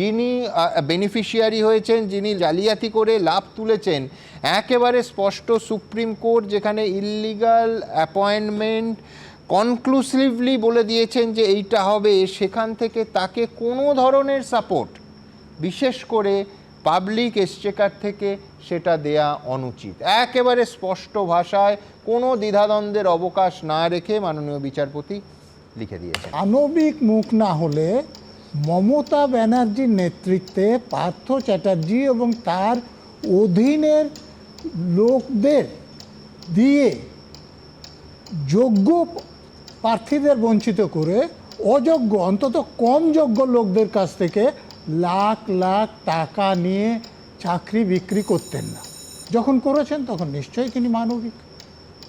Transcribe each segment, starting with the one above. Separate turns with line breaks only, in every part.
যিনি বেনিফিশিয়ারি হয়েছেন, যিনি জালিয়াতি করে লাভ তুলেছেন, একেবারে স্পষ্ট সুপ্রিম কোর্ট যেখানে ইল্লিগাল অ্যাপয়েন্টমেন্ট কনক্লুসিভলি বলে দিয়েছেন যে এইটা হবে, সেখান থেকে তাকে কোনো ধরনের সাপোর্ট বিশেষ করে পাবলিক এসচেকার থেকে সেটা দেয়া অনুচিত। একেবারে স্পষ্ট ভাষায় কোনো দ্বিধাদ্বন্দ্বের অবকাশ না রেখে মাননীয় বিচারপতি লিখে দিয়েছেন।
আণবিক মুখ না হলে মমতা ব্যানার্জির নেতৃত্বে পার্থ চ্যাটার্জি এবং তার অধীনের লোকদের দিয়ে যোগ্য প্রার্থীদের বঞ্চিত করে অযোগ্য, অন্তত কম যোগ্য লোকদের কাছ থেকে লাখ লাখ টাকা নিয়ে চাকরি বিক্রি করতেন না। যখন করেছেন তখন নিশ্চয়ই তিনি মানবিক।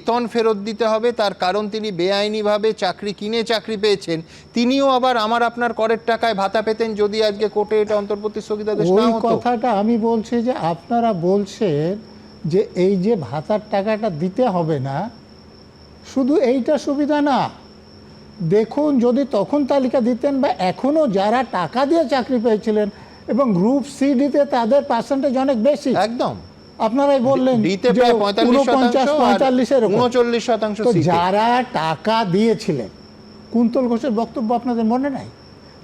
বেতন ফেরত দিতে হবে তার কারণ তিনি বেআইনিভাবে চাকরি কিনে চাকরি পেয়েছেন। তিনিও আবার আমার আপনার করের টাকায় ভাতা পেতেন যদি আজকে কোর্টে এটা অন্তর্বর্তী স্থগিতাদেশ না হতো।
কথাটা আমি বলছি যে আপনারা বলছেন যে এই যে ভাতার টাকাটা দিতে হবে না শুধু এইটা সুবিধা না। দেখুন যদি তখন তালিকা দিতেন বা এখনও যারা টাকা দিয়ে চাকরি পেয়েছিলেন এবং গ্রুপ সি ডিতে তাদের পার্সেন্টেজ অনেক বেশি।
একদম।
আপনারাই বললেন
উনচল্লিশ শতাংশ
যারা টাকা দিয়েছিলেন কুন্তল ঘোষের বক্তব্য আপনাদের মনে নাই?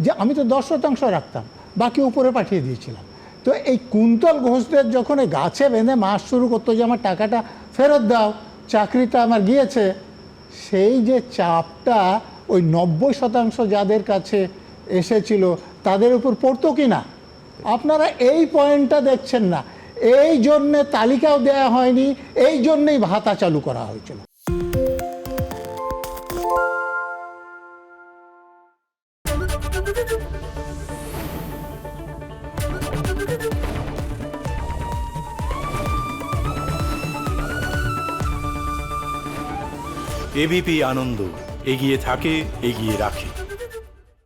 যে আমি তো দশ শতাংশ রাখতাম বাকি উপরে পাঠিয়ে দিয়েছিলাম। তো এই কুন্তল ঘোষদের যখন এই গাছে বেঁধে মাস শুরু করতো যে আমার টাকাটা ফেরত দাও চাকরিটা আমার গিয়েছে সেই যে চাপটা ওই নব্বই শতাংশ যাদের কাছে এসেছিল তাদের উপর পড়তো কি না আপনারা এই পয়েন্টটা দেখছেন না। এই জন্যে তালিকাও দেয়া হয়নি, এই জন্যেই ভাতা চালু করা হয়েছিল।
এবিপি আনন্দ, এগিয়ে থাকে, এগিয়ে রাখে।